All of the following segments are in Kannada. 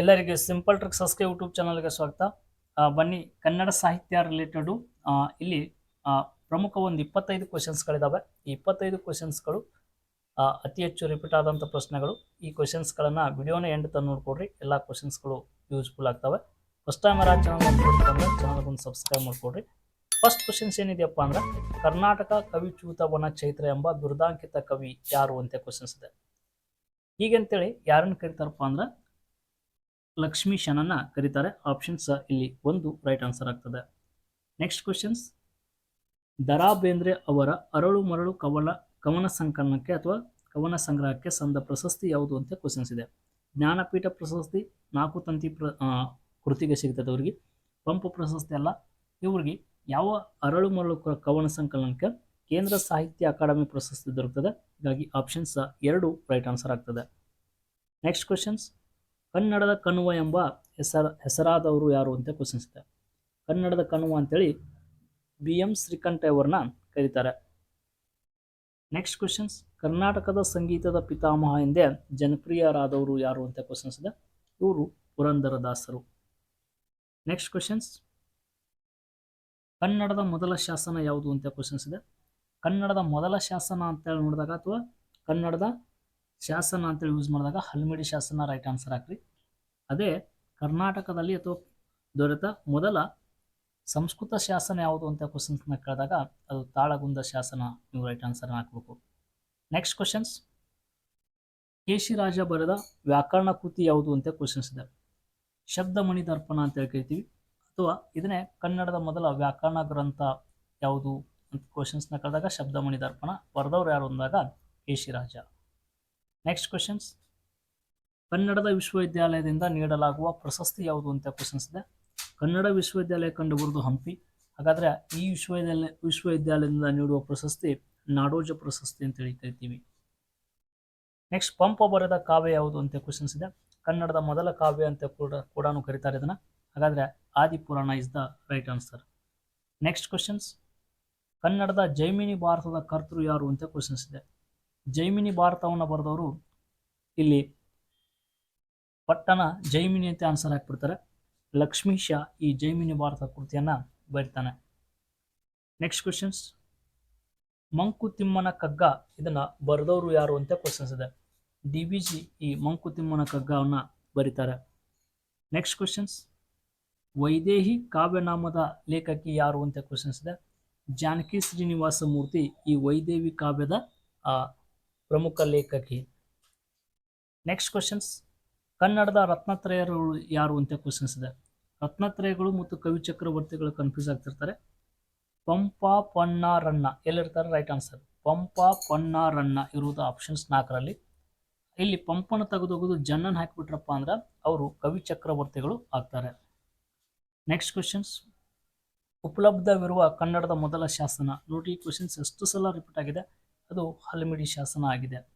ಎಲ್ಲರಿಗೆ ಸಿಂಪಲ್ ಟ್ರಿಕ್ ಸಸ್ಕೆ ಯೂಟ್ಯೂಬ್ ಚಾನಲ್ಗೆ ಸ್ವಾಗತ. ಬನ್ನಿ, ಕನ್ನಡ ಸಾಹಿತ್ಯ ರಿಲೇಟೆಡು ಇಲ್ಲಿ ಪ್ರಮುಖ ಒಂದು ಇಪ್ಪತ್ತೈದು ಕ್ವಶನ್ಸ್ಗಳಿದ್ದಾವೆ ಈ ಇಪ್ಪತ್ತೈದು ಕ್ವಶನ್ಸ್ಗಳು ಅತಿ ಹೆಚ್ಚು ರಿಪೀಟ್ ಆದಂಥ ಪ್ರಶ್ನೆಗಳು. ಈ ಕ್ವಶನ್ಸ್ಗಳನ್ನು ವಿಡಿಯೋನ ಎಂಡ್ ತಂದು ನೋಡ್ಕೊಡ್ರಿ. ಎಲ್ಲ ಕ್ವಶನ್ಸ್ಗಳು ಯೂಸ್ಫುಲ್ ಆಗ್ತವೆ. ಫಸ್ಟ್ ಟೈಮ್ ಯಾರು ಚಾನಲ್ ನೋಡ್ಕೊಂಡ್ರೆ ಚಾನಲ್ಗೆ ಒಂದು ಸಬ್ಸ್ಕ್ರೈಬ್ ಮಾಡ್ಕೊಡ್ರಿ. ಫಸ್ಟ್ ಕ್ವಶನ್ಸ್ ಏನಿದೆಯಪ್ಪ ಅಂದರೆ, ಕರ್ನಾಟಕ ಕವಿ ಚೂತವನ ಚೈತ್ರ ಎಂಬ ಬಿರುದಾಂಕಿತ ಕವಿ ಯಾರು ಅಂತ ಕ್ವಶನ್ಸ್ ಇದೆ. ಈಗಂತೇಳಿ ಯಾರನ್ನು ಕರಿತಾರಪ್ಪ ಅಂದ್ರೆ ಲಕ್ಷ್ಮೀಶನನ್ನ ಕರೀತಾರೆ. ಆಪ್ಷನ್ಸ್ ಇಲ್ಲಿ ಒಂದು ರೈಟ್ ಆನ್ಸರ್ ಆಗ್ತದೆ. ನೆಕ್ಸ್ಟ್ ಕ್ವಶನ್ಸ್ ದರಾ ಬೇಂದ್ರೆ ಅವರ ಅರಳು ಮರಳು ಕವಲ, ಕವನ ಸಂಕಲನಕ್ಕೆ ಅಥವಾ ಕವನ ಸಂಗ್ರಹಕ್ಕೆ ಸಂದ ಪ್ರಶಸ್ತಿ ಯಾವುದು ಅಂತ ಕ್ವಶನ್ಸ್ ಇದೆ. ಜ್ಞಾನಪೀಠ ಪ್ರಶಸ್ತಿ, ನಾಲ್ಕು ತಂತಿ ಪ್ರ ಕೃತಿಗೆ ಸಿಗ್ತದೆ ಅವ್ರಿಗೆ. ಪಂಪ ಪ್ರಶಸ್ತಿ ಅಲ್ಲ. ಇವ್ರಿಗೆ ಯಾವ ಅರಳು ಮರಳು ಕವನ ಸಂಕಲನಕ್ಕೆ ಕೇಂದ್ರ ಸಾಹಿತ್ಯ ಅಕಾಡೆಮಿ ಪ್ರಶಸ್ತಿ ದೊರಕ್ತದೆ. ಹೀಗಾಗಿ ಆಪ್ಷನ್ಸ್ ಎರಡು ರೈಟ್ ಆನ್ಸರ್ ಆಗ್ತದೆ. ನೆಕ್ಸ್ಟ್ ಕ್ವಶನ್ಸ್ ಕನ್ನಡದ ಕಣ್ವ ಎಂಬ ಹೆಸರ, ಹೆಸರಾದವರು ಯಾರು ಅಂತ ಇದೆ ಕನ್ನಡದ ಕಣ್ವ ಅಂತೇಳಿ ಬಿ ಎಂ ಶ್ರೀಕಂಠ ಅವ್ರನ್ನ ಕರೀತಾರೆ. ನೆಕ್ಸ್ಟ್ ಕ್ವಶನ್ಸ್ ಕರ್ನಾಟಕದ ಸಂಗೀತದ ಪಿತಾಮಹ ಎಂದೇ ಜನಪ್ರಿಯರಾದವರು ಯಾರು ಅಂತ ಕ್ವಶನ್ಸ್ ಇದೆ ಇವರು ಪುರಂದರದಾಸರು ನೆಕ್ಸ್ಟ್ ಕ್ವಶನ್ಸ್ ಕನ್ನಡದ ಮೊದಲ ಶಾಸನ ಯಾವುದು ಅಂತ ಕ್ವಶನ್ಸ್ ಇದೆ ಕನ್ನಡದ ಮೊದಲ ಶಾಸನ ಅಂತೇಳಿ ನೋಡಿದಾಗ ಅಥವಾ ಕನ್ನಡದ ಶಾಸನ ಅಂತೇಳಿ ಯೂಸ್ ಮಾಡಿದಾಗ ಹಲ್ಮಿಡಿ ಶಾಸನ ರೈಟ್ ಆನ್ಸರ್ ಹಾಕ್ರಿ. ಅದೇ ಕರ್ನಾಟಕದಲ್ಲಿ ಅಥವಾ ದೊರೆತ ಮೊದಲ ಸಂಸ್ಕೃತ ಶಾಸನ ಯಾವುದು ಅಂತ ಕ್ವಶನ್ಸ್ನ ಕೇಳಿದಾಗ ಅದು ತಾಳಗುಂದ ಶಾಸನ ನೀವು ರೈಟ್ ಆನ್ಸರ್ ಹಾಕಬೇಕು. ನೆಕ್ಸ್ಟ್ ಕ್ವಶನ್ಸ್ ಕೇಶಿರಾಜ ಬರೆದ ವ್ಯಾಕರಣ ಕೃತಿ ಯಾವುದು ಅಂತ ಕ್ವಶನ್ಸ್ ಇದೆ. ಶಬ್ದಮಣಿ ದರ್ಪಣ ಅಂತ ಹೇಳಿ ಕರಿತೀವಿ ಅಥವಾ ಇದನ್ನೇ ಕನ್ನಡದ ಮೊದಲ ವ್ಯಾಕರಣ ಗ್ರಂಥ ಯಾವುದು ಅಂತ ಕ್ವಶನ್ಸ್ನ ಕೇಳಿದಾಗ ಶಬ್ದಮಣಿ ದರ್ಪಣ. ಬರೆದವ್ರು ಯಾರು ಅಂದಾಗ ಕೇಶಿರಾಜ. ನೆಕ್ಸ್ಟ್ ಕ್ವಶನ್ಸ್ ಕನ್ನಡದ ವಿಶ್ವವಿದ್ಯಾಲಯದಿಂದ ನೀಡಲಾಗುವ ಪ್ರಶಸ್ತಿ ಯಾವುದು ಅಂತ ಕ್ವಶನ್ಸ್ ಇದೆ. ಕನ್ನಡ ವಿಶ್ವವಿದ್ಯಾಲಯ ಕಂಡುಬರುವುದು ಹಂಪಿ. ಹಾಗಾದ್ರೆ ಈ ವಿಶ್ವವಿದ್ಯಾಲಯ, ವಿಶ್ವವಿದ್ಯಾಲಯದಿಂದ ನೀಡುವ ಪ್ರಶಸ್ತಿ ನಾಡೋಜ ಪ್ರಶಸ್ತಿ ಅಂತ ಹೇಳಿ ಕರಿತೀವಿ ನೆಕ್ಸ್ಟ್ ಪಂಪ ಬರೆದ ಕಾವ್ಯ ಯಾವುದು ಅಂತ ಕ್ವಶನ್ಸ್ ಇದೆ. ಕನ್ನಡದ ಮೊದಲ ಕಾವ್ಯ ಅಂತ ಕೂಡ ಕೂಡ ಕರೀತಾರೆ ಇದನ್ನ. ಹಾಗಾದ್ರೆ Adipurana is the right answer next questions ಕನ್ನಡದ ಜೈಮಿನಿ ಭಾರತದ ಕರ್ತೃ ಯಾರು ಅಂತ ಕ್ವಶನ್ಸ್ ಇದೆ. ಜೈಮಿನಿ ಭಾರತವನ್ನು ಬರೆದವರು ಇಲ್ಲಿ ಪಟ್ಟಣ ಜೈಮಿನಿ ಅಂತ ಆನ್ಸರ್ ಹಾಕ್ಬಿಡ್ತಾರೆ. ಶಾ ಈ ಜೈಮಿನಿ ಭಾರತ ಕೃತಿಯನ್ನ ಬರೀತಾನೆ. ನೆಕ್ಸ್ಟ್ ಕ್ವಶನ್ಸ್ ಮಂಕುತಿಮ್ಮನ ಕಗ್ಗ ಇದನ್ನ ಬರೆದವರು ಯಾರು ಅಂತ ಕ್ವಶನ್ಸ್ ಇದೆ. ಡಿ ಬಿ ಜಿ ಈ ಮಂಕುತಿಮ್ಮನ ಕಗ್ಗವನ್ನ ಬರೀತಾರೆ. ನೆಕ್ಸ್ಟ್ ಕ್ವಶನ್ಸ್ ವೈದೇಹಿ ಕಾವ್ಯನಾಮದ ಲೇಖಕಿ ಯಾರು ಅಂತ ಕ್ವಶನ್ಸ್ ಇದೆ. ಜಾನಕಿ ಶ್ರೀನಿವಾಸ ಮೂರ್ತಿ ಈ ವೈದೇವಿ ಕಾವ್ಯದ ಪ್ರಮುಖ ಲೇಖಕಿ. ನೆಕ್ಸ್ಟ್ ಕ್ವಶನ್ಸ್ ಕನ್ನಡದ ರತ್ನತ್ರಯರು ಯಾರು ಅಂತ ಕ್ವಶನ್ಸ್ ಇದೆ. ರತ್ನತ್ರಯಗಳು ಮತ್ತು ಕವಿ ಚಕ್ರವರ್ತಿಗಳು ಕನ್ಫ್ಯೂಸ್ ಆಗ್ತಿರ್ತಾರೆ. ಪಂಪ ಪೊನ್ನ ರಣ್ಣ ಎಲ್ಲಿರ್ತಾರೆ? ರೈಟ್ ಆನ್ಸರ್ ಪಂಪ ಪೊನ್ನ ರಣ್ಣ ಇರುವುದು ಆಪ್ಷನ್ಸ್ ನಾಲ್ಕರಲ್ಲಿ. ಇಲ್ಲಿ ಪಂಪನ ತೆಗೆದೋಗೋದು ಜನ್ನನ್ ಹಾಕಿಬಿಟ್ರಪ್ಪ ಅಂದ್ರೆ ಅವರು ಕವಿ ಚಕ್ರವರ್ತಿಗಳು ಆಗ್ತಾರೆ. ನೆಕ್ಸ್ಟ್ ಕ್ವಶನ್ಸ್ ಉಪಲಬ್ಧವಿರುವ ಕನ್ನಡದ ಮೊದಲ ಶಾಸನ. ನೋಡಿ ಕ್ವಶನ್ಸ್ ಎಷ್ಟು ಸಲ ರಿಪೀಟ್ ಆಗಿದೆ. ಅದು ಹಲ್ಮಿಡಿ ಶಾಸನ ಆಗಿದೆ.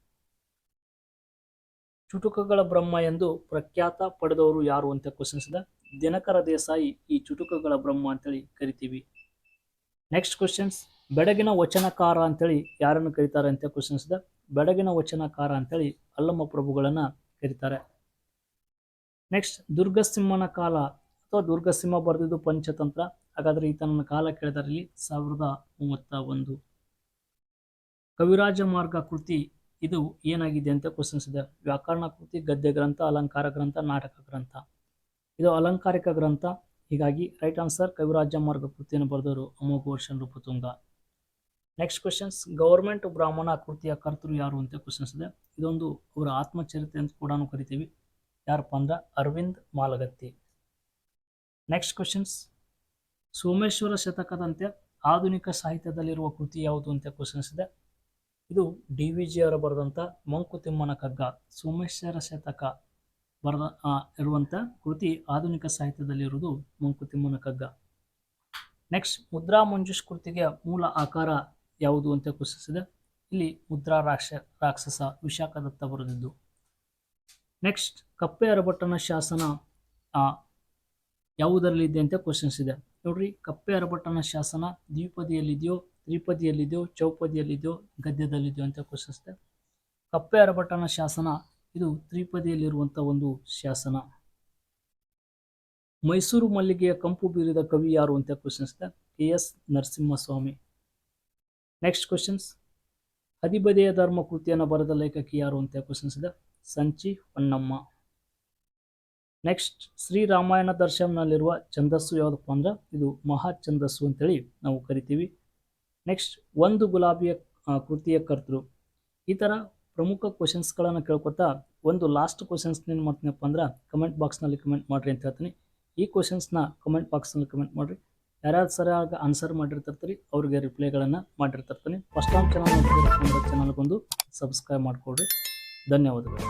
ಚುಟುಕಗಳ ಬ್ರಹ್ಮ ಎಂದು ಪ್ರಖ್ಯಾತ ಪಡೆದವರು ಯಾರು ಅಂತ ಕ್ವಶನ್ಸ್ ಇದೆ ದಿನಕರ ದೇಸಾಯಿ ಈ ಚುಟುಕಗಳ ಬ್ರಹ್ಮ ಅಂತೇಳಿ ಕರಿತೀವಿ. ನೆಕ್ಸ್ಟ್ ಕ್ವಶನ್ಸ್ ಬೆಡಗಿನ ವಚನಕಾರ ಅಂತೇಳಿ ಯಾರನ್ನು ಕರೀತಾರೆ ಅಂತ ಕ್ವಶನ್ಸ್ ಇದೆ ಬೆಡಗಿನ ವಚನಕಾರ ಅಂತೇಳಿ ಅಲ್ಲಮ್ಮ ಪ್ರಭುಗಳನ್ನ ಕರೀತಾರೆ. ನೆಕ್ಸ್ಟ್ ದುರ್ಗಸಿಂಹನ ಕಾಲ ಅಥವಾ ದುರ್ಗಸಿಂಹ ಬರೆದಿದ್ದು ಪಂಚತಂತ್ರ. ಹಾಗಾದ್ರೆ ಈತನ ಕಾಲ ಕೇಳಿದಾರೆ ಇಲ್ಲಿ ಸಾವಿರದ ಮೂವತ್ತ ಒಂದು. ಕವಿರಾಜ ಮಾರ್ಗ ಕೃತಿ ಇದು ಏನಾಗಿದೆ ಅಂತ ಕ್ವಶನ್ಸ್ ಇದೆ ವ್ಯಾಕರಣ ಕೃತಿ, ಗದ್ಯ ಗ್ರಂಥ, ಅಲಂಕಾರ ಗ್ರಂಥ, ನಾಟಕ ಗ್ರಂಥ. ಇದು ಅಲಂಕಾರಿಕ ಗ್ರಂಥ. ಹೀಗಾಗಿ ರೈಟ್ ಆನ್ಸರ್ ಕವಿರಾಜ ಮಾರ್ಗ ಕೃತಿಯನ್ನು ಬರೆದವರು Amoghavarsha Nripatunga. Next questions government Brahmana ಕೃತಿಯ ಕರ್ತರು ಯಾರು ಅಂತ ಕ್ವಶನ್ಸ್ ಇದೆ ಇದೊಂದು ಅವರ ಆತ್ಮಚರಿತ್ರೆ ಅಂತ ಕೂಡ ಕರಿತೀವಿ. ಯಾರಪ್ಪ ಅಂದ್ರೆ ಅರವಿಂದ್ ಮಾಲಗತ್ತಿ. ನೆಕ್ಸ್ಟ್ ಕ್ವಶನ್ಸ್ ಸೋಮೇಶ್ವರ ಶತಕದಂತೆ ಆಧುನಿಕ ಸಾಹಿತ್ಯದಲ್ಲಿರುವ ಕೃತಿ ಯಾವುದು ಅಂತ ಕ್ವಶನ್ಸ್ ಇದೆ ಇದು ಡಿ ವಿ ಜಿ ಅವರು ಬರೆದಂಥ ಮಂಕುತಿಮ್ಮನ ಕಗ್ಗ ಸೋಮೇಶ್ವರ ಶತಕ ಬರೆದ ಇರುವಂಥ ಕೃತಿ ಆಧುನಿಕ ಸಾಹಿತ್ಯದಲ್ಲಿರುವುದು ಮಂಕುತಿಮ್ಮನ ಕಗ್ಗ ನೆಕ್ಸ್ಟ್ ಮುದ್ರಾ ಮಂಜುಷ್ ಕೃತಿಗೆ ಮೂಲ ಆಕಾರ ಯಾವುದು ಅಂತ ಪ್ರಶ್ನಿಸಿದೆ ಇಲ್ಲಿ ಮುದ್ರಾ ರಾಕ್ಷ, ರಾಕ್ಷಸ ವಿಶಾಖದತ್ತ ಬರೆದಿದ್ದು. ನೆಕ್ಸ್ಟ್ ಕಪ್ಪೆ ಅರಭಟ್ಟನ ಶಾಸನ ಯಾವುದರಲ್ಲಿದೆ ಅಂತ ಕ್ವಶನ್ಸ್ ಇದೆ ನೋಡ್ರಿ ಕಪ್ಪೆ ಅರಬಟ್ಟನ ಶಾಸನ ದ್ವಿಪದಿಯಲ್ಲಿದೆಯೋ, ತ್ರಿಪದಿಯಲ್ಲಿದೆಯೋ, ಚೌಪದಿಯಲ್ಲಿದೆಯೋ, ಗದ್ಯದಲ್ಲಿದೆಯೋ ಅಂತ ಪ್ರಶ್ನಿಸ್ತೆ ಕಪ್ಪೆ ಅರಬಟ್ಟನ ಶಾಸನ ಇದು ತ್ರಿಪದಿಯಲ್ಲಿರುವಂಥ ಒಂದು ಶಾಸನ. ಮೈಸೂರು ಮಲ್ಲಿಗೆಯ ಕಂಪು ಬೀರಿದ ಕವಿ ಯಾರು ಅಂತ ಕ್ವಶನ್ಸ್ತೆ K S Narasimhaswamy. Next questions Hadibadeya Dharma ಕೃತಿಯನ್ನು ಬರೆದ ಲೇಖಕಿ ಯಾರು ಅಂತ ಕ್ವಶನ್ಸ್ ಇದೆ ಸಂಚಿ ಹೊನ್ನಮ್ಮ. ನೆಕ್ಸ್ಟ್ ಶ್ರೀ ರಾಮಾಯಣ ದರ್ಶನದಲ್ಲಿರುವ ಛಂದಸ್ಸು ಯಾವುದಪ್ಪ ಅಂದ್ರೆ ಇದು ಮಹಾ ಛಂದಸ್ಸು ಅಂತೇಳಿ ನಾವು ಕರಿತೀವಿ. ನೆಕ್ಸ್ಟ್ ಒಂದು ಗುಲಾಬಿಯ ಕೃತಿಯ ಕರ್ತೃ. ಈ ಥರ ಪ್ರಮುಖ ಕ್ವಶನ್ಸ್ಗಳನ್ನು ಕೇಳ್ಕೊತಾ ಒಂದು ಲಾಸ್ಟ್ ಕ್ವಶನ್ಸ್ ಏನು ಮಾಡ್ತೀನಪ್ಪ ಅಂದ್ರೆ ಕಮೆಂಟ್ ಬಾಕ್ಸ್ನಲ್ಲಿ ಕಮೆಂಟ್ ಮಾಡಿರಿ ಅಂತ ಹೇಳ್ತೀನಿ. ಈ ಕ್ವಶನ್ಸ್ನ ಕಮೆಂಟ್ ಬಾಕ್ಸ್ನಲ್ಲಿ ಕಮೆಂಟ್ ಮಾಡಿರಿ. ಯಾರ್ಯಾರು ಸರಿಯಾಗಿ ಆನ್ಸರ್ ಮಾಡಿರ್ತಿರ್ತೀರಿ ಅವ್ರಿಗೆ ರಿಪ್ಲೈಗಳನ್ನು ಮಾಡಿರ್ತಿರ್ತೀನಿ. ಫಸ್ಟ್ ಟೈಮ್ ಚಾನಲ್ ಚಾನಲ್ಗೊಂದು ಸಬ್ಸ್ಕ್ರೈಬ್ ಮಾಡಿಕೊಡ್ರಿ ಧನ್ಯವಾದಗಳು.